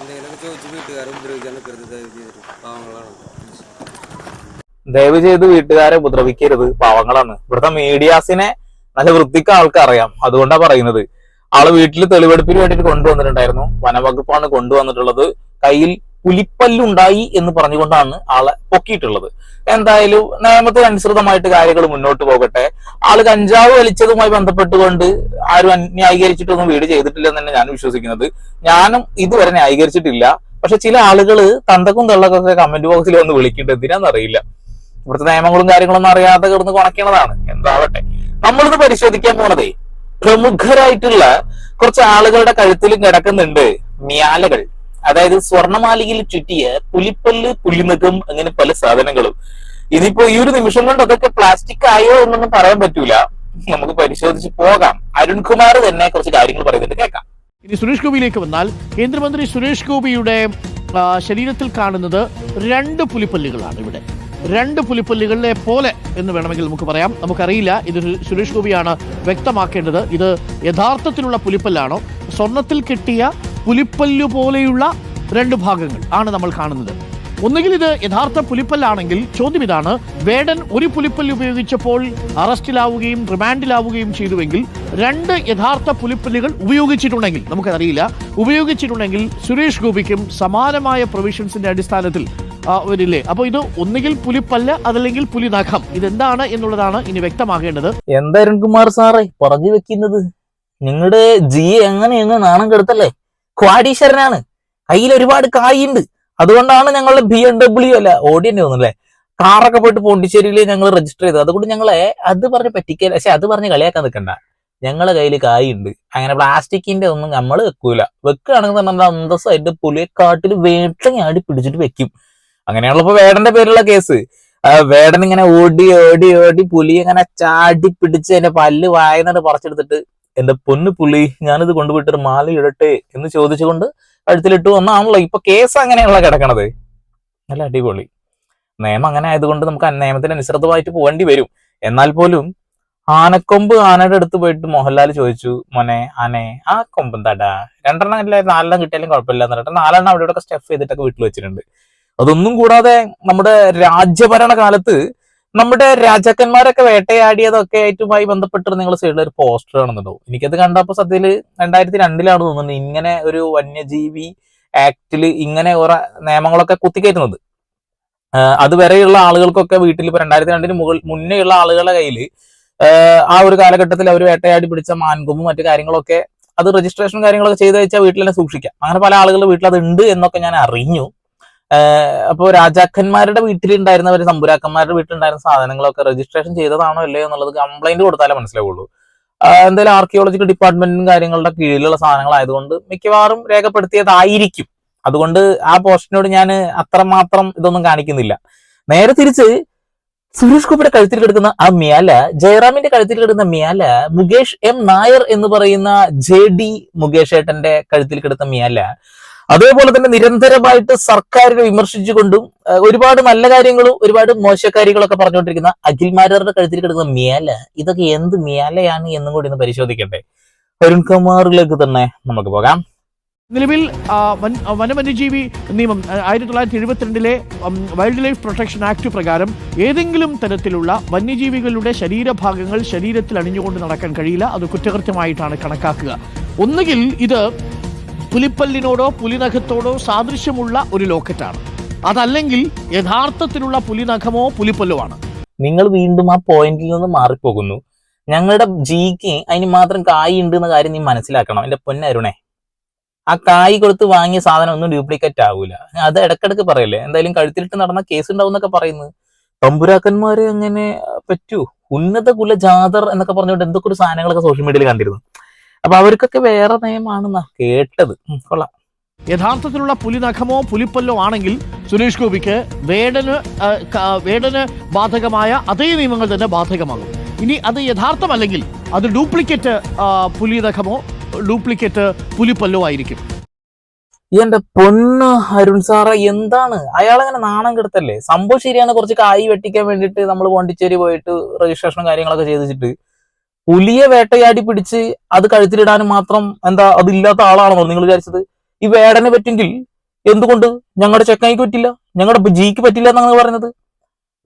ദയവ് പാവങ്ങളാണ്. ദയവ് ചെയ്ത് വീട്ടുകാരെ ഉപദ്രവിക്കരുത്. പാവങ്ങളാണ്. ഇവിടുത്തെ മീഡിയാസിനെ നല്ല വൃത്തിക്ക് ആൾക്ക് അറിയാം അതുകൊണ്ടാ പറയുന്നത്. ആൾ വീട്ടിൽ തെളിവെടുപ്പിന് വേണ്ടിയിട്ട് കൊണ്ടുവന്നിട്ടുണ്ടായിരുന്നു. വനവകുപ്പാണ് കൊണ്ടുവന്നിട്ടുള്ളത്. കയ്യിൽ പുലിപ്പല്ലുണ്ടായി എന്ന് പറഞ്ഞുകൊണ്ടാണ് ആളെ പൊക്കിയിട്ടുള്ളത്. എന്തായാലും നിയമത്തിനനുസൃതമായിട്ട് കാര്യങ്ങൾ മുന്നോട്ട് പോകട്ടെ. ആൾ കഞ്ചാവ് വലിച്ചതുമായി ബന്ധപ്പെട്ടുകൊണ്ട് ആരും ന്യായീകരിച്ചിട്ടൊന്നും വീട് ചെയ്തിട്ടില്ലെന്ന് തന്നെ ഞാൻ വിശ്വസിക്കുന്നത്. ഞാനും ഇതുവരെ ന്യായീകരിച്ചിട്ടില്ല. പക്ഷെ ചില ആളുകൾ തന്തക്കും തള്ളക്കൊക്കെ കമന്റ് ബോക്സിൽ വന്ന് വിളിക്കേണ്ടത് എന്തിനാന്നറിയില്ല. ഇവിടുത്തെ നിയമങ്ങളും കാര്യങ്ങളൊന്നും അറിയാതെ കിടന്ന് കുണക്കണതാണ്. എന്താവട്ടെ. നമ്മളിത് പരിശോധിക്കാൻ പോണതേ പ്രമുഖരായിട്ടുള്ള കുറച്ച് ആളുകളുടെ കഴുത്തിലും കിടക്കുന്നുണ്ട് മ്യാലകൾ. അതായത് സ്വർണമാലികയിൽ ചുറ്റിയ പുലിപ്പല്ല് പുലിമുഖം അങ്ങനെ പല സാധനങ്ങളും. ഇനിയിപ്പോ ഈ ഒരു നിമിഷം കൊണ്ട് അതൊക്കെ പ്ലാസ്റ്റിക് ആയോ എന്നൊന്നും പറയാൻ പറ്റൂല. നമുക്ക് പരിശോധിച്ച് പോകാം. അരുൺകുമാർ തന്നെ കുറച്ച് കാര്യങ്ങൾ പറയുന്നുണ്ട് കേൾക്കാം. ഇനി സുരേഷ് ഗോപിയിലേക്ക് വന്നാൽ കേന്ദ്രമന്ത്രി സുരേഷ് ഗോപിയുടെ ശരീരത്തിൽ കാണുന്നത് രണ്ട് പുലിപ്പല്ലുകളാണ് ഇവിടെ. രണ്ട് പുലിപ്പല്ലുകളെ പോലെ എന്ന് വേണമെങ്കിൽ നമുക്ക് പറയാം. നമുക്കറിയില്ല ഇത് സുരേഷ് ഗോപിയാണ് വ്യക്തമാക്കേണ്ടത്. ഇത് യഥാർത്ഥത്തിലുള്ള പുലിപ്പല്ലാണോ? സ്വർണത്തിൽ കെട്ടിയ പുലിപ്പല്ലു പോലെയുള്ള രണ്ട് ഭാഗങ്ങൾ ആണ് നമ്മൾ കാണുന്നത്. ഒന്നുകിൽ ഇത് യഥാർത്ഥ പുലിപ്പല്ലാണെങ്കിൽ ചോദ്യം ഇതാണ് വേടൻ ഒരു പുലിപ്പല്ല് ഉപയോഗിച്ചപ്പോൾ അറസ്റ്റിലാവുകയും റിമാൻഡിലാവുകയും ചെയ്തുവെങ്കിൽ രണ്ട് യഥാർത്ഥ പുലിപ്പല്ലുകൾ ഉപയോഗിച്ചിട്ടുണ്ടെങ്കിൽ നമുക്കറിയില്ല ഉപയോഗിച്ചിട്ടുണ്ടെങ്കിൽ സുരേഷ് ഗോപിക്കും സമാനമായ പ്രൊവിഷൻസിന്റെ അടിസ്ഥാനത്തിൽ വരില്ലേ? അപ്പോൾ ഇത് ഒന്നുകിൽ പുലിപ്പല്ല അതല്ലെങ്കിൽ പുലി നഖം ഇതെന്താണ് എന്നുള്ളതാണ് ഇനി വ്യക്തമാകേണ്ടത്. എന്താ അരുൺകുമാർ സാറേ പറഞ്ഞു വെക്കുന്നത്? നിങ്ങളുടെ ജി എങ്ങനെയെന്ന് നാണം കെടുത്തല്ലേ? ക്വാഡീശ്വരനാണ് കയ്യിൽ ഒരുപാട് കായുണ്ട്. അതുകൊണ്ടാണ് ഞങ്ങളുടെ ബി എം ഡബ്ല്യു അല്ല ഓഡിയൻ തോന്നുന്നല്ലേ കാറൊക്കെ പോയിട്ട് പോണ്ടിച്ചേരിയിൽ ഞങ്ങൾ രജിസ്റ്റർ ചെയ്തത്. അതുകൊണ്ട് ഞങ്ങളെ അത് പറഞ്ഞ് പറ്റിക്കല പക്ഷെ അത് പറഞ്ഞ് കളിയാക്കാൻ നിൽക്കണ്ട ഞങ്ങളെ കയ്യിൽ കായുണ്ട്. അങ്ങനെ പ്ലാസ്റ്റിക്കിന്റെ ഒന്നും നമ്മൾ വെക്കൂല. വെക്കുകയാണെങ്കിൽ നമ്മൾ അന്തസ്സായിട്ട് പുലിയെക്കാട്ടിൽ വേട്ടങ്ങാടി പിടിച്ചിട്ട് വെക്കും. അങ്ങനെയാണല്ലോ ഇപ്പൊ വേടന്റെ പേരുള്ള കേസ്. വേടൻ ഇങ്ങനെ ഓടി ഓടി ഓടി പുലി ഇങ്ങനെ ചാടി പിടിച്ച് എന്റെ പല്ല് വായന പറിച്ചെടുത്തിട്ട് എന്റെ പൊന്നു പുള്ളി ഞാനിത് കൊണ്ടുപോയിട്ടൊരു മാല ഇടട്ടെ എന്ന് ചോദിച്ചുകൊണ്ട് കഴുത്തിലിട്ട് വന്നാണല്ലോ ഇപ്പൊ കേസ് അങ്ങനെയുള്ള കിടക്കണത്. നല്ല അടിപൊളി. നിയമം അങ്ങനെ ആയതുകൊണ്ട് നമുക്ക് ആ നിയമത്തിന് അനുസൃതമായിട്ട് പോകേണ്ടി വരും. എന്നാൽ പോലും ആനക്കൊമ്പ് ആനയുടെ അടുത്ത് പോയിട്ട് മോഹൻലാൽ ചോദിച്ചു മോനെ ആനെ ആ കൊമ്പ് തടാ രണ്ടെണ്ണം ഇല്ല നാലെണ്ണം കിട്ടിയാലും കുഴപ്പമില്ല എന്നിട്ട് നാലെണ്ണം അവിടെ ഇവിടെ സ്റ്റഫ് ചെയ്തിട്ടൊക്കെ വീട്ടിൽ വെച്ചിട്ടുണ്ട്. അതൊന്നും കൂടാതെ നമ്മുടെ രാജ്യഭരണ കാലത്ത് നമ്മുടെ രാജാക്കന്മാരൊക്കെ വേട്ടയാടിയതൊക്കെ ആയിട്ടുമായി ബന്ധപ്പെട്ട് നിങ്ങൾ സൈഡിൽ ഒരു പോസ്റ്റർ കാണുന്നുണ്ടാവും. എനിക്കത് കണ്ടപ്പോൾ സത്യത്തിൽ രണ്ടായിരത്തി രണ്ടിലാണ് തോന്നുന്നത് ഇങ്ങനെ ഒരു വന്യജീവി ആക്ടിൽ ഇങ്ങനെ കുറെ നിയമങ്ങളൊക്കെ കുത്തിക്കയറ്റുന്നത്. അതുവരെയുള്ള ആളുകൾക്കൊക്കെ വീട്ടിൽ ഇപ്പൊ രണ്ടായിരത്തി രണ്ടിന് മുകൾ മുന്നേയുള്ള ആളുകളുടെ കയ്യിൽ ആ ഒരു കാലഘട്ടത്തിൽ അവർ വേട്ടയാടി പിടിച്ച മാൻകൊമ്പും മറ്റു കാര്യങ്ങളൊക്കെ അത് രജിസ്ട്രേഷൻ കാര്യങ്ങളൊക്കെ ചെയ്ത് വെച്ചാൽ വീട്ടിൽ തന്നെ സൂക്ഷിക്കാം. അങ്ങനെ പല ആളുകളുടെ വീട്ടിൽ അത് ഉണ്ട് എന്നൊക്കെ ഞാൻ അറിഞ്ഞു. അപ്പോൾ രാജാക്കന്മാരുടെ വീട്ടിലുണ്ടായിരുന്നവർ തമ്പുരാക്കന്മാരുടെ വീട്ടിലുണ്ടായിരുന്ന സാധനങ്ങളൊക്കെ രജിസ്ട്രേഷൻ ചെയ്തതാണോ അല്ലയോ എന്നുള്ളത് കംപ്ലൈന്റ് കൊടുത്താലേ മനസ്സിലാവുള്ളൂ. എന്തായാലും ആർക്കിയോളജിക്കൽ ഡിപ്പാർട്ട്മെന്റും കാര്യങ്ങളുടെ കീഴിലുള്ള സാധനങ്ങളായതുകൊണ്ട് മിക്കവാറും രേഖപ്പെടുത്തിയതായിരിക്കും. അതുകൊണ്ട് ആ പോസ്റ്റിനോട് ഞാൻ അത്രമാത്രം ഇതൊന്നും കാണിക്കുന്നില്ല. നേരെ തിരിച്ച് സുരേഷ് ഗോപിയുടെ കഴുത്തിൽ കിടക്കുന്ന ആ മ്യാല ജയറാമിന്റെ കഴുത്തിൽ കിടക്കുന്ന മ്യാല മുകേഷ് എം നായർ എന്ന് പറയുന്ന ജെ ഡി മുകേഷ് ഏട്ടന്റെ കഴുത്തിൽ കിടക്കുന്ന മ്യാല അതേപോലെ തന്നെ നിരന്തരമായിട്ട് സർക്കാരിനെ വിമർശിച്ചുകൊണ്ടും ഒരുപാട് നല്ല കാര്യങ്ങളും ഒരുപാട് മോശക്കാര്യങ്ങളൊക്കെ പറഞ്ഞുകൊണ്ടിരിക്കുന്ന അഖിൽമാരുടെ കഴുത്തിൽ കിടക്കുന്ന മേല ഇതൊക്കെ എന്ത് മേലയാണ് എന്നും കൂടി ഒന്ന് പരിശോധിക്കട്ടെ. അരുൺകുമാറിലേക്ക് തന്നെ നമുക്ക് പോകാം. നിലവിൽ വനവന്യജീവി നിയമം ആയിരത്തി തൊള്ളായിരത്തി എഴുപത്തിരണ്ടിലെ വൈൽഡ് ലൈഫ് പ്രൊട്ടക്ഷൻ ആക്ട് പ്രകാരം ഏതെങ്കിലും തരത്തിലുള്ള വന്യജീവികളുടെ ശരീരഭാഗങ്ങൾ ശരീരത്തിൽ അണിഞ്ഞുകൊണ്ട് നടക്കാൻ കഴിയില്ല. അത് കുറ്റകൃത്യമായിട്ടാണ് കണക്കാക്കുക. ഒന്നുകിൽ ഇത് പുലിപ്പല്ലിനോടോ പുലിനഖത്തോടോ സാദൃശ്യമുള്ള ഒരു ലോക്കറ്റാണ്. അതല്ലെങ്കിൽ യഥാർത്ഥത്തിലുള്ള പുലിനഖമോ പുലിപ്പല്ലോ ആണ്. നിങ്ങൾ വീണ്ടും ആ പോയിന്റിൽ നിന്ന് മാറിപ്പോകുന്നു. ഞങ്ങളുടെ ജിക്ക് അതിന് മാത്രം കായ് ഉണ്ട് എന്ന കാര്യം നീ മനസ്സിലാക്കണം. എന്റെ പൊന്നരുണേ ആ കായ് കൊടുത്ത് വാങ്ങിയ സാധനം ഒന്നും ഡ്യൂപ്ലിക്കേറ്റ് ആവൂല. അത് ഇടക്കിടക്ക് പറയല്ലേ? എന്തായാലും കഴുത്തിലിട്ട് നടന്ന കേസ് ഉണ്ടാവും എന്നൊക്കെ തമ്പുരാക്കന്മാരെ അങ്ങനെ പറ്റൂ. ഉന്നത കുല ജാതർ എന്നൊക്കെ പറഞ്ഞുകൊണ്ട് എന്തൊക്കെ ഒരു സാധനങ്ങളൊക്കെ സോഷ്യൽ മീഡിയയിൽ കണ്ടിരുന്നു. അപ്പൊ അവർക്കൊക്കെ വേറെ നയമാണ് കേട്ടത്. കൊള്ളാം. യഥാർത്ഥത്തിലുള്ള പുലിനഖമോ പുലിപ്പല്ലോ ആണെങ്കിൽ സുരേഷ് ഗോപിക്ക് വേടന് വേടന് ബാധകമായ അതേ നിയമങ്ങൾ തന്നെ ബാധകമാകും. ഇനി അത് യഥാർത്ഥമല്ലെങ്കിൽ അത് ഡ്യൂപ്ലിക്കേറ്റ് പുലിനഖമോ ഡ്യൂപ്ലിക്കേറ്റ് പുലിപ്പല്ലോ ആയിരിക്കും. എന്റെ പൊന്ന് അരുൺ സാറ എന്താണ്? അയാളങ്ങനെ നാണം കെടുത്തല്ലേ? സംഭവം ശരിയാണ് കുറച്ച് കായ് വെട്ടിക്കാൻ വേണ്ടിയിട്ട് നമ്മൾ പോണ്ടിച്ചേരി പോയിട്ട് രജിസ്ട്രേഷനും കാര്യങ്ങളൊക്കെ ചെയ്തിട്ട് പുലിയെ വേട്ടയാടി പിടിച്ച് അത് കഴുത്തിലിടാനും മാത്രം എന്താ അതില്ലാത്ത ആളാണോ നിങ്ങൾ വിചാരിച്ചത്? ഈ വേടനെ പറ്റെങ്കിൽ എന്തുകൊണ്ട്? ഞങ്ങളുടെ ചെക്കായിക്ക് പറ്റില്ല. ഞങ്ങളുടെ ജിക്ക് പറ്റില്ല എന്നാണ് പറഞ്ഞത്.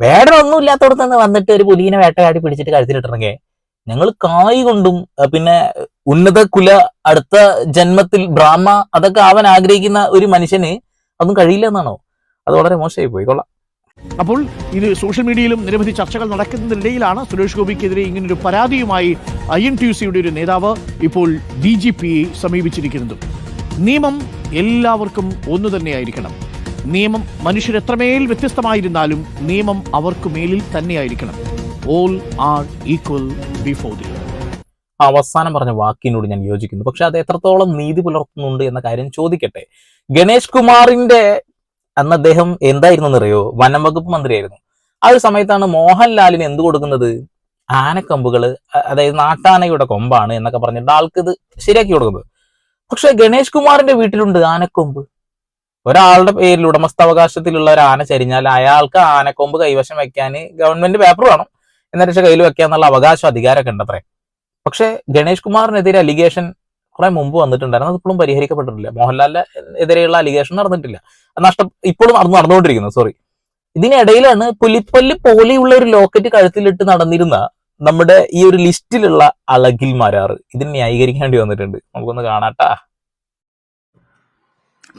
വേടൻ ഒന്നും ഇല്ലാത്തടത്ത് നിന്ന് വന്നിട്ട് ഒരു പുലിനെ വേട്ടയാടി പിടിച്ചിട്ട് കഴുത്തിലിട്ടണമെങ്കിൽ ഞങ്ങൾ കായ് കൊണ്ടും പിന്നെ ഉന്നത കുല അടുത്ത ജന്മത്തിൽ ബ്രാഹ്മ അതൊക്കെ അവൻ ആഗ്രഹിക്കുന്ന ഒരു മനുഷ്യന് അതും കഴിയില്ല എന്നാണോ? അത് വളരെ മോശമായി പോയി. കൊള്ളാം. അപ്പോൾ ഇത് സോഷ്യൽ മീഡിയയിലും നിരവധി ചർച്ചകൾ നടക്കുന്നതിനിടയിലാണ് സുരേഷ് ഗോപിക്കെതിരെ ഇങ്ങനൊരു പരാതിയുമായി ഐ എൻ ടി യു സിയുടെ ഒരു നേതാവ് ഇപ്പോൾ ഡി ജി പിയെ സമീപിച്ചിരിക്കുന്നത്. നിയമം എല്ലാവർക്കും ഒന്നു തന്നെയായിരിക്കണം. നിയമം മനുഷ്യരെത്രമേൽ വ്യത്യസ്തമായിരുന്നാലും നിയമം അവർക്ക് മേലിൽ തന്നെയായിരിക്കണം. All are equal before the അവസാനം പറഞ്ഞ വാക്കിനോട് ഞാൻ യോജിക്കുന്നു. പക്ഷെ അത് എത്രത്തോളം നീതി പുലർത്തുന്നുണ്ട് എന്ന കാര്യം ചോദിക്കട്ടെ. ഗണേഷ് കുമാറിന്റെ അന്ന് അദ്ദേഹം എന്തായിരുന്നു എന്നറിയോ വനം വകുപ്പ് മന്ത്രിയായിരുന്നു. ആ ഒരു സമയത്താണ് മോഹൻലാലിന് എന്ത് കൊടുക്കുന്നത്? ആനക്കമ്പുകൾ അ- അതായത് നാട്ടാനയുടെ കൊമ്പാണ് എന്നൊക്കെ പറഞ്ഞിട്ട് ആൾക്ക് ഇത് ശരിയാക്കി കൊടുക്കുന്നത്. പക്ഷെ ഗണേഷ് കുമാറിന്റെ വീട്ടിലുണ്ട് ആനക്കൊമ്പ്. ഒരാളുടെ പേരിൽ ഉടമസ്ഥാവകാശത്തിലുള്ള ഒരു ആന ചരിഞ്ഞാൽ അയാൾക്ക് ആനക്കൊമ്പ് കൈവശം വെക്കാൻ ഗവൺമെന്റ് പേപ്പർ വേണം. എന്നിട്ട് കയ്യിൽ വെക്കാന്നുള്ള അവകാശം അധികാരമൊക്കെ ഉണ്ട് അത്രേ പക്ഷെ ഗണേഷ് കുമാറിനെതിരെ അലിഗേഷൻ കുറെ മുമ്പ് വന്നിട്ടുണ്ടായിരുന്നു. അത് ഇപ്പോഴും പരിഹരിക്കപ്പെട്ടിട്ടില്ല. മോഹൻലാലിന്റെ എതിരെയുള്ള അലിഗേഷൻ നടന്നിട്ടില്ല. നഷ്ടം ഇപ്പോഴും നടന്നു നടന്നുകൊണ്ടിരിക്കുന്നു. സോറി ഇതിനിടയിലാണ് പുലിപ്പല്ല് പോലെയുള്ള ഒരു ലോക്കറ്റ് കഴുത്തിലിട്ട് നടന്നിരുന്ന നമ്മുടെ ഈ ഒരു ലിസ്റ്റിലുള്ള അളകിൽ മരാറ് ഇതിന് ന്യായീകരിക്കേണ്ടി വന്നിട്ടുണ്ട്. നമുക്കൊന്ന് കാണാട്ടാ.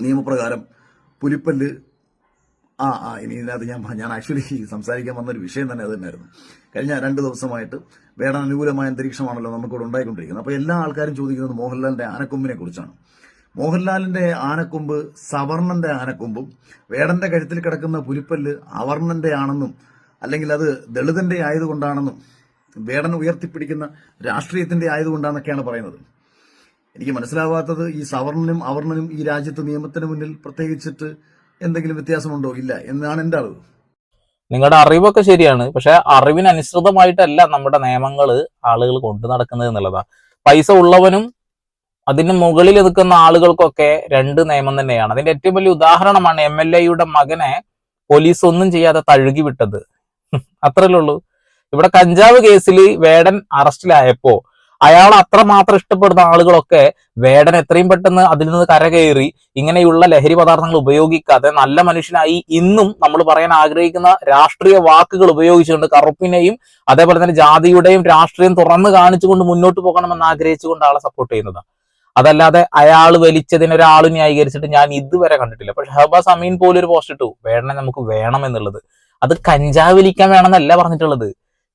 നിയമപ്രകാരം പുലിപ്പല്ല് ആ ആ ഇനി ഇതിനകത്ത് ഞാൻ ഞാൻ ആക്ച്വലി സംസാരിക്കാൻ വന്നൊരു വിഷയം തന്നെ അത് തന്നെയായിരുന്നു കഴിഞ്ഞ രണ്ട് ദിവസമായിട്ട് വേടൻ അനുകൂലമായ അന്തരീക്ഷമാണല്ലോ നമുക്കിവിടെ ഉണ്ടായിക്കൊണ്ടിരിക്കുന്നത്. അപ്പോൾ എല്ലാ ആൾക്കാരും ചോദിക്കുന്നത് മോഹൻലാലിന്റെ ആനക്കൊമ്പിനെ കുറിച്ചാണ്. മോഹൻലാലിന്റെ ആനക്കൊമ്പ് സവർണന്റെ ആനക്കൊമ്പും വേടന്റെ കഴുത്തിൽ കിടക്കുന്ന പുലിപ്പല്ല് അവർണന്റെ ആണെന്നും അല്ലെങ്കിൽ അത് ദളിതന്റെ ആയതുകൊണ്ടാണെന്നും വേടൻ ഉയർത്തിപ്പിടിക്കുന്ന രാഷ്ട്രീയത്തിന്റെ ആയതുകൊണ്ടാണെന്നൊക്കെയാണ് പറയുന്നത്. എനിക്ക് മനസ്സിലാവാത്തത് ഈ സവർണനും അവർണനും ഈ രാജ്യത്ത് നിയമത്തിന് മുന്നിൽ പ്രത്യേകിച്ചിട്ട് എന്തെങ്കിലും വ്യത്യാസമുണ്ടോ? ഇല്ല. എന്നാണ് എന്റെ അറിവ്. നിങ്ങളുടെ അറിവൊക്കെ ശരിയാണ്. പക്ഷെ അറിവിനനുസൃതമായിട്ടല്ല നമ്മുടെ നിയമങ്ങൾ ആളുകൾ കൊണ്ടു നടക്കുന്നത് എന്നുള്ളതാ പൈസ ഉള്ളവനും അതിന് മുകളിൽ നിൽക്കുന്ന ആളുകൾക്കൊക്കെ രണ്ട് നിയമം തന്നെയാണ്. അതിന്റെ ഏറ്റവും വലിയ ഉദാഹരണമാണ് എം എൽ എയുടെ മകനെ പോലീസ് ഒന്നും ചെയ്യാതെ തഴുകി വിട്ടത്. അത്രല്ലേ ഉള്ളൂ. ഇവിടെ കഞ്ചാവ് കേസിൽ വേടൻ അറസ്റ്റിലായപ്പോ അയാൾ അത്രമാത്രം ഇഷ്ടപ്പെടുന്ന ആളുകളൊക്കെ വേടൻ എത്രയും പെട്ടെന്ന് അതിൽ നിന്ന് കരകയറി ഇങ്ങനെയുള്ള ലഹരി പദാർത്ഥങ്ങൾ ഉപയോഗിക്കാതെ നല്ല മനുഷ്യനായി ഇന്നും നമ്മൾ പറയാൻ ആഗ്രഹിക്കുന്ന രാഷ്ട്രീയ വാക്കുകൾ ഉപയോഗിച്ചുകൊണ്ട് കറുപ്പിനെയും അതേപോലെ തന്നെ ജാതിയുടെയും രാഷ്ട്രീയം തുറന്നു കാണിച്ചുകൊണ്ട് മുന്നോട്ട് പോകണമെന്ന് ആഗ്രഹിച്ചുകൊണ്ട് ആളെ സപ്പോർട്ട് ചെയ്യുന്നത്. അതല്ലാതെ അയാൾ വലിച്ചതിന് ഒരാൾ ന്യായീകരിച്ചിട്ട് ഞാൻ ഇതുവരെ കണ്ടിട്ടില്ല. പക്ഷെ ഷഹബാസ് അമീൻ പോലൊരു പോസ്റ്റ് ഇട്ടു. വേടനെ നമുക്ക് വേണം എന്നുള്ളത്. അത് കഞ്ചാവ് വലിക്കാൻ വേണമെന്നല്ല പറഞ്ഞിട്ടുള്ളത്.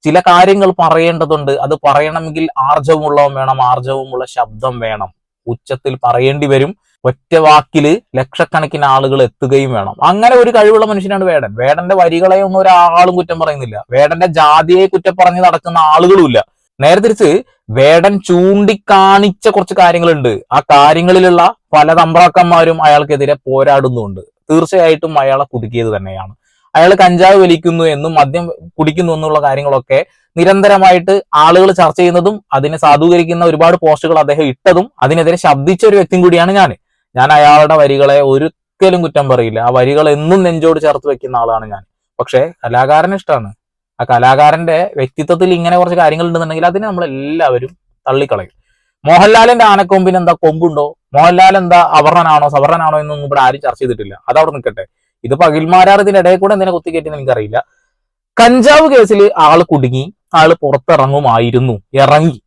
ചില കാര്യങ്ങൾ പറയേണ്ടതുണ്ട്. അത് പറയണമെങ്കിൽ ആർജവമുള്ളവൻ വേണം ആർജവുമുള്ള ശബ്ദം വേണം. ഉച്ചത്തിൽ പറയേണ്ടി വരും. ഒറ്റ വാക്കിൽ ലക്ഷക്കണക്കിന് ആളുകൾ എത്തുകയും വേണം. അങ്ങനെ ഒരു കഴിവുള്ള മനുഷ്യനാണ് വേടൻ. വേടന്റെ വരികളെ ഒന്നും ഒരാളും കുറ്റം പറയുന്നില്ല. വേടന്റെ ജാതിയെ കുറ്റം പറഞ്ഞ് നടക്കുന്ന ആളുകളുമില്ല നേരെ തിരിച്ച് വേടൻ ചൂണ്ടിക്കാണിച്ച കുറച്ച് കാര്യങ്ങളുണ്ട്. ആ കാര്യങ്ങളിലുള്ള പല തമ്പ്രാക്കന്മാരും അയാൾക്കെതിരെ പോരാടുന്നുണ്ട്. തീർച്ചയായിട്ടും അയാളെ കുടുക്കിയത് തന്നെയാണ്. അയാൾ കഞ്ചാവ് വലിക്കുന്നു എന്നും മദ്യം കുടിക്കുന്നു എന്നുള്ള കാര്യങ്ങളൊക്കെ നിരന്തരമായിട്ട് ആളുകൾ ചർച്ച ചെയ്യുന്നതും അതിനെ സാധൂകരിക്കുന്ന ഒരുപാട് പോസ്റ്റുകൾ അദ്ദേഹം ഇട്ടതും അതിനെതിരെ ശബ്ദിച്ച ഒരു വ്യക്തിയും കൂടിയാണ് ഞാൻ ഞാൻ അയാളുടെ വരികളെ ഒരിക്കലും കുറ്റം പറയില്ല. ആ വരികൾ എന്നും നെഞ്ചോട് ചേർത്ത് വെക്കുന്ന ആളാണ് ഞാൻ. പക്ഷേ കലാകാരന് ഇഷ്ടമാണ് ആ കലാകാരന്റെ വ്യക്തിത്വത്തിൽ ഇങ്ങനെ കുറച്ച് കാര്യങ്ങൾ ഉണ്ടെന്നുണ്ടെങ്കിൽ അതിനെ നമ്മൾ എല്ലാവരും തള്ളിക്കളയും. മോഹൻലാലിന്റെ ആനക്കൊമ്പിന് എന്താ കൊമ്പുണ്ടോ? മോഹൻലാൽ എന്താ അവർണനാണോ സവർണനാണോ എന്നൊന്നും ഇവിടെ ആരും ചർച്ച ചെയ്തിട്ടില്ല. അതവിടെ നിൽക്കട്ടെ. ഇത് പകിൽമാരാർ ഇതിന്റെ ഇടയിൽ കൂടെ എന്തിനെ കുത്തിക്കയറ്റിന്ന് എനിക്കറിയില്ല. കഞ്ചാവ് കേസിൽ ആൾ കുടുങ്ങി ആൾ പുറത്തിറങ്ങുമായിരുന്നു ഇറങ്ങി.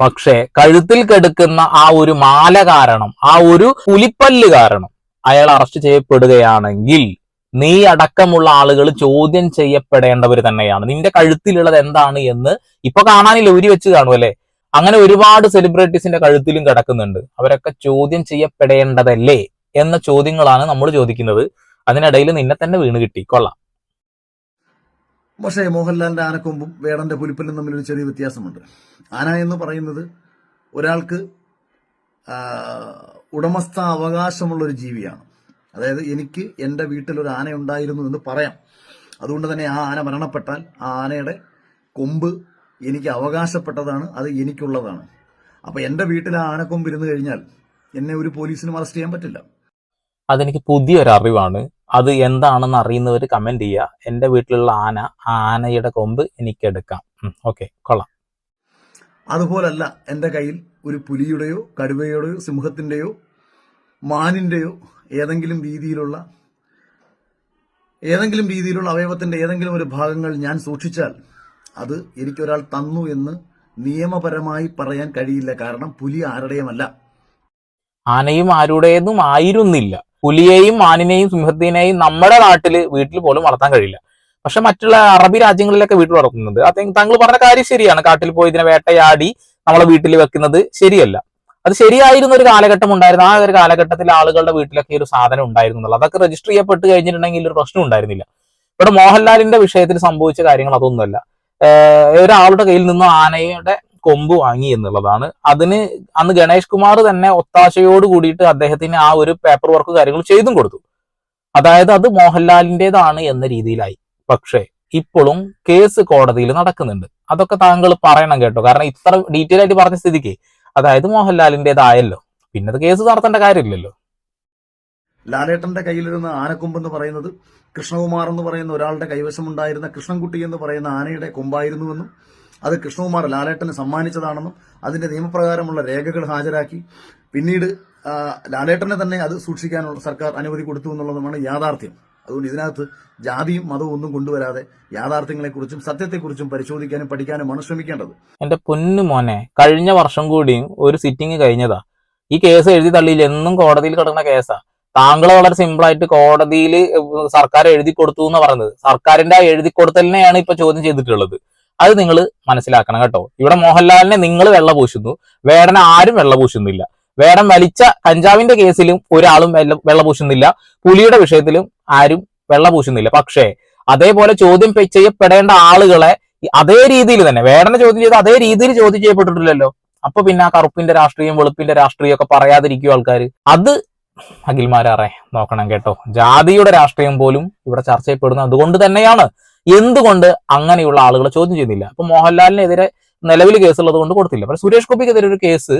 പക്ഷേ കഴുത്തിൽ കെടുക്കുന്ന ആ ഒരു മാല കാരണം ആ ഒരു പുലിപ്പല്ല് കാരണം അയാൾ അറസ്റ്റ് ചെയ്യപ്പെടുകയാണെങ്കിൽ നീ അടക്കമുള്ള ആളുകൾ ചോദ്യം ചെയ്യപ്പെടേണ്ടവർ തന്നെയാണ്. നിന്റെ കഴുത്തിലുള്ളത് എന്താണ് എന്ന് ഇപ്പൊ കാണാനില്ല ഊരി വെച്ച് കാണുമല്ലേ അങ്ങനെ ഒരുപാട് സെലിബ്രിറ്റീസിന്റെ കഴുത്തിലും കിടക്കുന്നുണ്ട്. അവരൊക്കെ ചോദ്യം ചെയ്യപ്പെടേണ്ടതല്ലേ? എന്ന ചോദ്യങ്ങളാണ് നമ്മൾ ചോദിക്കുന്നത്. അതിനിടയിൽ നിന്നെ തന്നെ വീണ് കിട്ടി. കൊള്ളാം. പക്ഷേ മോഹൻലാലിന്റെ ആനക്കൊമ്പും വേടന്റെ പുലിപ്പല്ലും തമ്മിൽ ഒരു ചെറിയ വ്യത്യാസമുണ്ട്. ആന എന്ന് പറയുന്നത് ഒരാൾക്ക് ഉടമസ്ഥ അവകാശമുള്ള ഒരു ജീവിയാണ്. അതായത് എനിക്ക് എന്റെ വീട്ടിൽ ഒരു ആന ഉണ്ടായിരുന്നു എന്ന് പറയാം. അതുകൊണ്ട് തന്നെ ആ ആന മരണപ്പെട്ടാൽ ആ ആനയുടെ കൊമ്പ് എനിക്ക് അവകാശപ്പെട്ടതാണ് അത് എനിക്കുള്ളതാണ്. അപ്പൊ എന്റെ വീട്ടിൽ ആ ആനക്കൊമ്പ് ഇരുന്ന് കഴിഞ്ഞാൽ എന്നെ ഒരു പോലീസിനും അറസ്റ്റ് ചെയ്യാൻ പറ്റില്ല. അതെനിക്ക് പുതിയൊരു അറിവാണ് അത് എന്താണെന്ന് അറിയുന്നവർ കമന്റ് ചെയ്യുക എന്റെ വീട്ടിലുള്ള ആന ആ ആനയുടെ കൊമ്പ് എനിക്ക് എടുക്കാം ഓക്കെ കൊള്ളാം. അതുപോലല്ല എന്റെ കയ്യിൽ ഒരു പുലിയുടെയോ കടുവയുടെയോ സിംഹത്തിന്റെയോ മാനിന്റെയോ ഏതെങ്കിലും രീതിയിലുള്ള ഏതെങ്കിലും രീതിയിലുള്ള അവയവത്തിന്റെ ഏതെങ്കിലും ഒരു ഭാഗങ്ങൾ ഞാൻ സൂക്ഷിച്ചാൽ അത് എനിക്കൊരാൾ തന്നു എന്ന് നിയമപരമായി പറയാൻ കഴിയില്ല. കാരണം പുലി ആരുടെയുമല്ല. ആനയും ആരുടേതും ആയിരുന്നില്ല. പുലിയെയും മാനിനെയും സിംഹത്തിനെയും നമ്മുടെ നാട്ടിൽ വീട്ടിൽ പോലും വളർത്താൻ കഴിയില്ല. പക്ഷെ മറ്റുള്ള അറബി രാജ്യങ്ങളിലൊക്കെ വീട്ടിൽ വളർത്തുന്നുണ്ട്. അത് താങ്കൾ പറഞ്ഞ കാര്യം ശരിയാണ്. കാട്ടിൽ പോയി ഇതിനെ വേട്ടയാടി നമ്മളെ വീട്ടിൽ വെക്കുന്നത് ശരിയല്ല. അത് ശരിയായിരുന്ന ഒരു കാലഘട്ടം ഉണ്ടായിരുന്നു. ആ ഒരു കാലഘട്ടത്തിൽ ആളുകളുടെ വീട്ടിലൊക്കെ ഒരു സാധനം ഉണ്ടായിരുന്നു എന്നുള്ളത്. അതൊക്കെ രജിസ്റ്റർ ചെയ്യപ്പെട്ട് കഴിഞ്ഞിട്ടുണ്ടെങ്കിൽ ഒരു പ്രശ്നം ഉണ്ടായിരുന്നില്ല. ഇവിടെ മോഹൻലാലിന്റെ വിഷയത്തിൽ സംഭവിച്ച കാര്യങ്ങൾ അതൊന്നുമല്ല. ഒരാളുടെ കയ്യിൽ നിന്ന് ആനയുടെ കൊമ്പ് വാങ്ങി എന്നുള്ളതാണ്. അതിന് അന്ന് ഗണേഷ് കുമാർ തന്നെ ഒത്താശയോട് കൂടിയിട്ട് അദ്ദേഹത്തിന് ആ ഒരു പേപ്പർ വർക്ക് കാര്യങ്ങൾ ചെയ്തും കൊടുത്തു. അതായത് അത് മോഹൻലാലിന്റെതാണ് എന്ന രീതിയിലായി. പക്ഷേ ഇപ്പോഴും കേസ് കോടതിയിൽ നടക്കുന്നുണ്ട്. അതൊക്കെ താങ്കൾ പറയണം കേട്ടോ. കാരണം ഇത്ര ഡീറ്റെയിൽ ആയിട്ട് പറഞ്ഞ സ്ഥിതിക്ക് അതായത് മോഹൻലാലിന്റെതായല്ലോ പിന്നെ അത് കേസ് നടത്തേണ്ട കാര്യമില്ലല്ലോ. ലാലേട്ടന്റെ കയ്യിലിരുന്ന ആനക്കൊമ്പ് എന്ന് പറയുന്നത് കൃഷ്ണകുമാർ എന്ന് പറയുന്ന ഒരാളുടെ കൈവശമുണ്ടായിരുന്ന കൃഷ്ണൻകുട്ടി എന്ന് പറയുന്ന ആനയുടെ കൊമ്പായിരുന്നുവെന്നും അത് കൃഷ്ണകുമാർ ലാലേട്ടന് സമ്മാനിച്ചതാണെന്നും അതിന്റെ നിയമപ്രകാരമുള്ള രേഖകൾ ഹാജരാക്കി. പിന്നീട് ലാലേട്ടനെ തന്നെ അത് സൂക്ഷിക്കാനുള്ള സർക്കാർ അനുമതി കൊടുത്തു എന്നുള്ളതുമാണ് യാഥാർത്ഥ്യം. അതുകൊണ്ട് ഇതിനകത്ത് ജാതിയും മതവും ഒന്നും കൊണ്ടുവരാതെ യാഥാർത്ഥ്യങ്ങളെക്കുറിച്ചും സത്യത്തെക്കുറിച്ചും പരിശോധിക്കാനും പഠിക്കാനുമാണ് ശ്രമിക്കേണ്ടത്. എന്റെ പൊന്നു മോനെ കഴിഞ്ഞ വർഷം കൂടിയും ഒരു സിറ്റിംഗ് കഴിഞ്ഞതാ. ഈ കേസ് എഴുതി തള്ളിയില്ല. എന്നും കോടതിയിൽ കിടക്കുന്ന കേസാ. താങ്കൾ വളരെ സിമ്പിൾ ആയിട്ട് കോടതിയിൽ സർക്കാർ എഴുതി കൊടുത്തു എന്ന് പറഞ്ഞത് സർക്കാരിന്റെ ആ എഴുതി കൊടുത്തലിനെയാണ് ഇപ്പൊ ചോദ്യം ചെയ്തിട്ടുള്ളത്. അത് നിങ്ങൾ മനസ്സിലാക്കണം കേട്ടോ. ഇവിടെ മോഹൻലാലിനെ നിങ്ങൾ വെള്ള പൂശുന്നു. വേടനെ ആരും വെള്ള പൂശുന്നില്ല. വേടം വലിച്ച കഞ്ചാവിന്റെ കേസിലും ഒരാളും വെള്ള പൂശുന്നില്ല. പുലിയുടെ വിഷയത്തിലും ആരും വെള്ള പൂശുന്നില്ല. പക്ഷേ അതേപോലെ ചോദ്യം ചെയ്യപ്പെടേണ്ട ആളുകളെ അതേ രീതിയിൽ തന്നെ വേടനെ ചോദ്യം ചെയ്ത് അതേ രീതിയിൽ ചോദ്യം ചെയ്യപ്പെട്ടിട്ടില്ലല്ലോ? അപ്പൊ പിന്നെ ആ കറുപ്പിന്റെ രാഷ്ട്രീയം വെളുപ്പിന്റെ രാഷ്ട്രീയം ഒക്കെ പറയാതിരിക്കും ആൾക്കാർ അത് അഖിൽമാരാറെ നോക്കണം കേട്ടോ. ജാതിയുടെ രാഷ്ട്രീയം പോലും ഇവിടെ ചർച്ച ചെയ്യപ്പെടുന്നത് അതുകൊണ്ട് തന്നെയാണ്. എന്തുകൊണ്ട് അങ്ങനെയുള്ള ആളുകളെ ചോദ്യം ചെയ്യുന്നില്ല? അപ്പൊ മോഹൻലാലിനെതിരെ നിലവിൽ കേസുള്ളത് കൊണ്ട് കൊടുത്തില്ല. പക്ഷെ സുരേഷ് ഗോപിക്കെതിരെ ഒരു കേസ്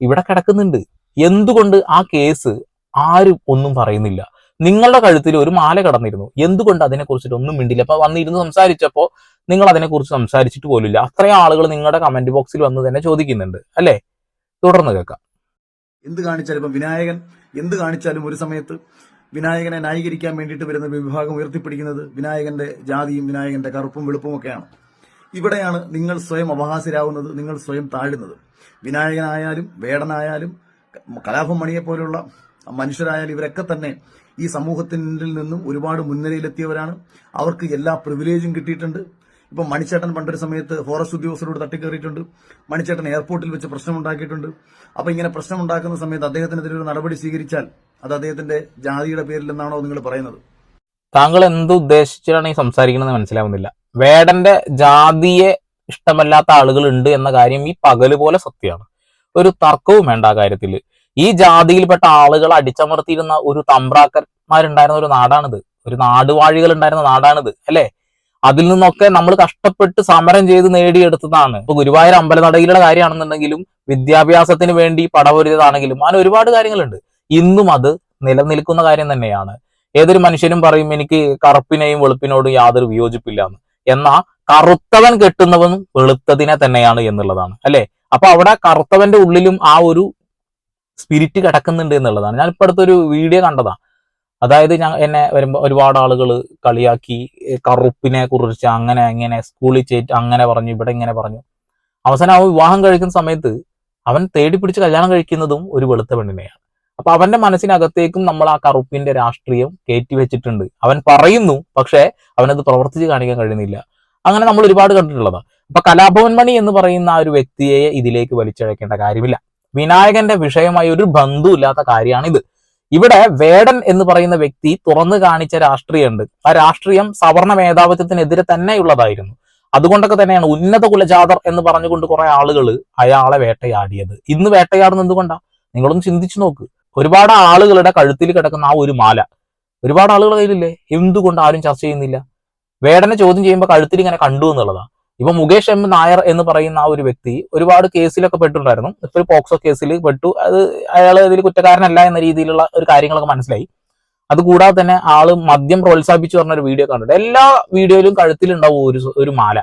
ഇവിടെ കിടക്കുന്നുണ്ട്. എന്തുകൊണ്ട് ആ കേസ് ആരും ഒന്നും പറയുന്നില്ല? നിങ്ങളുടെ കഴുത്തിൽ ഒരു മാല കടന്നിരുന്നു. എന്തുകൊണ്ട് അതിനെ കുറിച്ചിട്ട് ഒന്നും മിണ്ടില്ല? അപ്പൊ വന്നിരുന്ന് സംസാരിച്ചപ്പോ നിങ്ങൾ അതിനെക്കുറിച്ച് സംസാരിച്ചിട്ട് പോലില്ല അത്രയും ആളുകൾ നിങ്ങളുടെ കമന്റ് ബോക്സിൽ വന്ന് തന്നെ ചോദിക്കുന്നുണ്ട്. അല്ലേ? തുടർന്ന് കേൾക്കാം. എന്ത് കാണിച്ചാലും ഇപ്പം വിനായകൻ എന്ത് കാണിച്ചാലും ഒരു സമയത്ത് വിനായകനെ ന്യായീകരിക്കാൻ വേണ്ടിയിട്ട് വരുന്ന വിഭാഗം ഉയർത്തിപ്പിടിക്കുന്നത് വിനായകന്റെ ജാതിയും വിനായകന്റെ കറുപ്പും വെളുപ്പും ഒക്കെയാണ്. ഇവിടെയാണ് നിങ്ങൾ സ്വയം അപഹാസ്യരാകുന്നത് നിങ്ങൾ സ്വയം താഴുന്നത്. വിനായകനായാലും വേടനായാലും കലാഭം മണിയെ പോലുള്ള മനുഷ്യരായാലും ഇവരൊക്കെ തന്നെ ഈ സമൂഹത്തിൽ നിന്നും ഒരുപാട് മുൻനിരയിലെത്തിയവരാണ്. അവർക്ക് എല്ലാ പ്രിവിലേജും കിട്ടിയിട്ടുണ്ട്. ഇപ്പം മണിച്ചേട്ടൻ പണ്ടൊരു സമയത്ത് ഫോറസ്റ്റ് ഉദ്യോഗസ്ഥരോട് തട്ടിക്കയറിയിട്ടുണ്ട് മണിച്ചേട്ടൻ എയർപോർട്ടിൽ വെച്ച് പ്രശ്നമുണ്ടാക്കിയിട്ടുണ്ട്. അപ്പൊ ഇങ്ങനെ പ്രശ്നമുണ്ടാക്കുന്ന സമയത്ത് അദ്ദേഹത്തിനെതിരെ ഒരു നടപടി സ്വീകരിച്ചാൽ അത് അദ്ദേഹത്തിന്റെ ജാതിയുടെ പേരിൽ എന്നാണോ നിങ്ങൾ പറയുന്നത്? താങ്കൾ എന്ത് ഉദ്ദേശിച്ചിട്ടാണ് ഈ സംസാരിക്കുന്നത് മനസ്സിലാവുന്നില്ല. വേടന്റെ ജാതിയെ ഇഷ്ടമല്ലാത്ത ആളുകൾ ഉണ്ട് എന്ന കാര്യം ഈ പകൽ പോലെ സത്യമാണ്. ഒരു തർക്കവും വേണ്ട ആ കാര്യത്തിൽ. ഈ ജാതിയിൽപ്പെട്ട ആളുകൾ അടിച്ചമർത്തിയിരുന്ന ഒരു തമ്പ്രാക്കന്മാരുണ്ടായിരുന്ന ഒരു നാടാണിത്. ഒരു നാടുവാഴികൾ ഉണ്ടായിരുന്ന നാടാണിത് അല്ലെ? അതിൽ നിന്നൊക്കെ നമ്മൾ കഷ്ടപ്പെട്ട് സമരം ചെയ്ത് നേടിയെടുത്തതാണ്. ഇപ്പൊ ഗുരുവായൂർ അമ്പലനടയിലുള്ള കാര്യമാണെന്നുണ്ടെങ്കിലും വിദ്യാഭ്യാസത്തിന് വേണ്ടി പടപൊരുതാണെങ്കിലും അങ്ങനെ ഒരുപാട് കാര്യങ്ങളുണ്ട്. ഇന്നും അത് നിലനിൽക്കുന്ന കാര്യം തന്നെയാണ്. ഏതൊരു മനുഷ്യനും പറയും എനിക്ക് കറുപ്പിനെയും വെളുപ്പിനോടും യാതൊരു വിയോജിപ്പില്ല എന്ന് എന്നാ കറുത്തവൻ കെട്ടുന്നവനും വെളുത്തതിനെ തന്നെയാണ് എന്നുള്ളതാണ് അല്ലെ? അപ്പൊ അവിടെ കറുത്തവന്റെ ഉള്ളിലും ആ ഒരു സ്പിരിറ്റ് കിടക്കുന്നുണ്ട് എന്നുള്ളതാണ്. ഞാൻ ഇപ്പൊ അടുത്തൊരു വീഡിയോ കണ്ടതാ. അതായത് ഞാൻ എന്നെ വരുമ്പോ ഒരുപാട് ആളുകൾ കളിയാക്കി കറുപ്പിനെ കുറിച്ച് അങ്ങനെ ഇങ്ങനെ സ്കൂളിൽ ചേറ്റ് അങ്ങനെ പറഞ്ഞു ഇവിടെ ഇങ്ങനെ പറഞ്ഞു. അവസാനം അവൻ വിവാഹം കഴിക്കുന്ന സമയത്ത് അവൻ തേടി പിടിച്ച് കല്യാണം കഴിക്കുന്നതും ഒരു വെളുത്ത പെണ്ണിനെയാണ്. അപ്പൊ അവന്റെ മനസ്സിനകത്തേക്കും നമ്മൾ ആ കറുപ്പിന്റെ രാഷ്ട്രീയം കയറ്റി വെച്ചിട്ടുണ്ട്. അവൻ പറയുന്നു പക്ഷേ അവനത് പ്രവർത്തിച്ച് കാണിക്കാൻ കഴിയുന്നില്ല. അങ്ങനെ നമ്മൾ ഒരുപാട് കണ്ടിട്ടുള്ളതാണ് അപ്പൊ കലാഭവൻ മണി എന്ന് പറയുന്ന ആ ഒരു വ്യക്തിയെ ഇതിലേക്ക് വലിച്ചഴക്കേണ്ട കാര്യമില്ല. വിനായകന്റെ വിഷയമായി ഒരു ബന്ധുവില്ലാത്ത കാര്യമാണിത്. ഇവിടെ വേടൻ എന്ന് പറയുന്ന വ്യക്തി തുറന്നു കാണിച്ച രാഷ്ട്രീയമുണ്ട്. ആ രാഷ്ട്രീയം സവർണ മേധാവിത്വത്തിനെതിരെ തന്നെയുള്ളതായിരുന്നു. അതുകൊണ്ടൊക്കെ തന്നെയാണ് ഉന്നത കുലജാതർ എന്ന് പറഞ്ഞുകൊണ്ട് കുറെ ആളുകൾ അയാളെ വേട്ടയാടിയത്. ഇന്ന് വേട്ടയാടുന്നത് എന്തുകൊണ്ടാ നിങ്ങളൊന്ന് ചിന്തിച്ചു നോക്ക്. ഒരുപാട് ആളുകളുടെ കഴുത്തിൽ കിടക്കുന്ന ആ ഒരു മാല. ഒരുപാട് ആളുകളുടെ കയ്യിലില്ലേ? എന്തുകൊണ്ട് ആരും ചർച്ച ചെയ്യുന്നില്ല. വേടനെ ചോദ്യം ചെയ്യുമ്പോൾ കഴുത്തിൽ ഇങ്ങനെ കണ്ടു എന്നുള്ളതാണ് ഇപ്പൊ മുകേഷ് എം നായർ എന്ന് പറയുന്ന ആ ഒരു വ്യക്തി ഒരുപാട് കേസിലൊക്കെ പെട്ടിട്ടുണ്ടായിരുന്നു. ഇപ്പൊ ഒരു പോക്സോ കേസിൽ പെട്ടു. അത് അയാൾ ഇതിൽ കുറ്റക്കാരനല്ല എന്ന രീതിയിലുള്ള ഒരു കാര്യങ്ങളൊക്കെ മനസ്സിലായി. അതുകൂടാതെ തന്നെ ആൾ മദ്യം പ്രോത്സാഹിപ്പിച്ചു പറഞ്ഞ ഒരു വീഡിയോ കണ്ടിട്ട് എല്ലാ വീഡിയോയിലും കഴുത്തിലുണ്ടാവും ഒരു ഒരു മാല.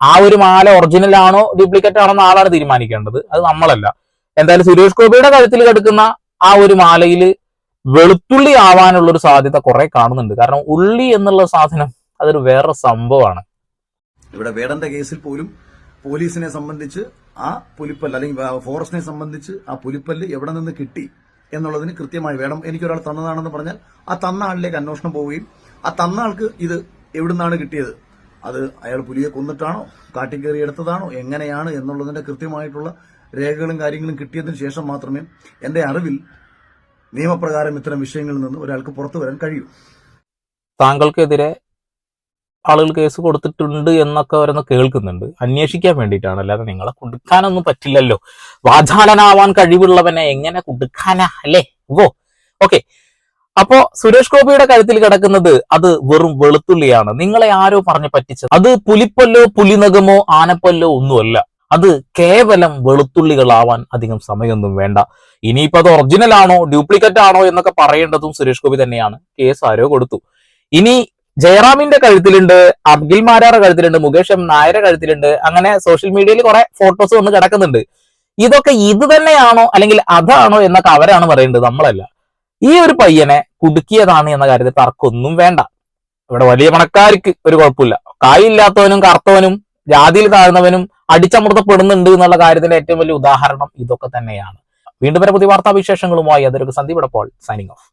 ആ ഒരു മാല ഒറിജിനൽ ആണോ ഡ്യൂപ്ലിക്കേറ്റ് ആണോ എന്ന് ആളാണ് തീരുമാനിക്കേണ്ടത്. അത് നമ്മളല്ല. എന്തായാലും സുരേഷ് ഗോപിയുടെ കഴുത്തിൽ കിടക്കുന്ന ആ ഒരു മാലയിൽ വെളുത്തുള്ളി ആവാനുള്ള ഒരു സാധ്യത കുറെ കാണുന്നുണ്ട്. കാരണം ഉള്ളി എന്നുള്ള സാധനം അതൊരു വേറെ സംഭവമാണ്. ഇവിടെ വേടന്റെ കേസിൽ പോലും പോലീസിനെ സംബന്ധിച്ച് ആ പുലിപ്പല്ല് അല്ലെങ്കിൽ ഫോറസ്റ്റിനെ സംബന്ധിച്ച് ആ പുലിപ്പല്ല് എവിടെ നിന്ന് കിട്ടി എന്നുള്ളതിന് കൃത്യമായി വേണം. എനിക്കൊരാൾ തന്നതാണെന്ന് പറഞ്ഞാൽ ആ തന്ന ആളിലേക്ക് അന്വേഷണം പോവുകയും ആ തന്ന ആൾക്ക് ഇത് എവിടുന്നാണ് കിട്ടിയത്? അത് അയാൾ പുലിയെ കൊന്നിട്ടാണോ? കാട്ടിക്കേറി എടുത്തതാണോ? എങ്ങനെയാണ്? എന്നുള്ളതിന്റെ കൃത്യമായിട്ടുള്ള രേഖകളും കാര്യങ്ങളും കിട്ടിയതിന് ശേഷം മാത്രമേ എന്റെ അറിവിൽ നിയമപ്രകാരം ഇത്തരം വിഷയങ്ങളിൽ നിന്ന് ഒരാൾക്ക് പുറത്തു വരാൻ കഴിയൂ. താങ്കൾക്കെതിരെ ആളുകൾ കേസ് കൊടുത്തിട്ടുണ്ട് എന്നൊക്കെ അവരൊന്ന് കേൾക്കുന്നുണ്ട്. അന്വേഷിക്കാൻ വേണ്ടിയിട്ടാണ്. അല്ലാതെ നിങ്ങളെ കുടുക്കാനൊന്നും പറ്റില്ലല്ലോ. വാചാലനാവാൻ കഴിവുള്ളവനെ എങ്ങനെ കുടുക്കാനാ അല്ലേ? Oh okay. അപ്പോ സുരേഷ് ഗോപിയുടെ കഴുത്തിൽ കിടക്കുന്നത് അത് വെറും വെളുത്തുള്ളിയാണ്. നിങ്ങളെ ആരോ പറഞ്ഞ് പറ്റിച്ചത്. അത് പുലിപ്പല്ലോ പുലിനകമോ ആനപ്പല്ലോ ഒന്നുമല്ല. അത് കേവലം വെളുത്തുള്ളികളാവാൻ അധികം സമയമൊന്നും വേണ്ട. ഇനിയിപ്പോ അത് ഒറിജിനൽ ആണോ ഡ്യൂപ്ലിക്കേറ്റ് ആണോ എന്നൊക്കെ പറയേണ്ടതും സുരേഷ് ഗോപി തന്നെയാണ്. കേസ് ആരോ കൊടുത്തു. ഇനി ജയറാമിന്റെ കഴുത്തിലുണ്ട് അബ്ദുൽ മാരാറെ കഴുത്തിലുണ്ട് മുകേഷ് എം നായരെ കഴുത്തിലുണ്ട് അങ്ങനെ സോഷ്യൽ മീഡിയയിൽ കുറെ ഫോട്ടോസ് വന്ന് കിടക്കുന്നുണ്ട്. ഇതൊക്കെ ഇത് തന്നെയാണോ അല്ലെങ്കിൽ അതാണോ എന്നൊക്കെ അവരാണ് പറയേണ്ടത് നമ്മളല്ല. ഈ ഒരു പയ്യനെ കുടുക്കിയതാണ് എന്ന കാര്യത്തിൽ തർക്കമൊന്നും വേണ്ട. ഇവിടെ വലിയ പണക്കാർക്ക് ഒരു കുഴപ്പമില്ല. കായില്ലാത്തവനും കറുത്തവനും ജാതിയിൽ താഴ്ന്നവനും അടിച്ചമർത്തപ്പെടുന്നുണ്ട് എന്നുള്ള കാര്യത്തിന്റെ ഏറ്റവും വലിയ ഉദാഹരണം ഇതൊക്കെ തന്നെയാണ്. വീണ്ടും വരെ പുതിയ വാർത്താവിശേഷങ്ങളുമായി അതൊരു സന്ദീപ് പോൾ സൈനിങ് ഓഫ്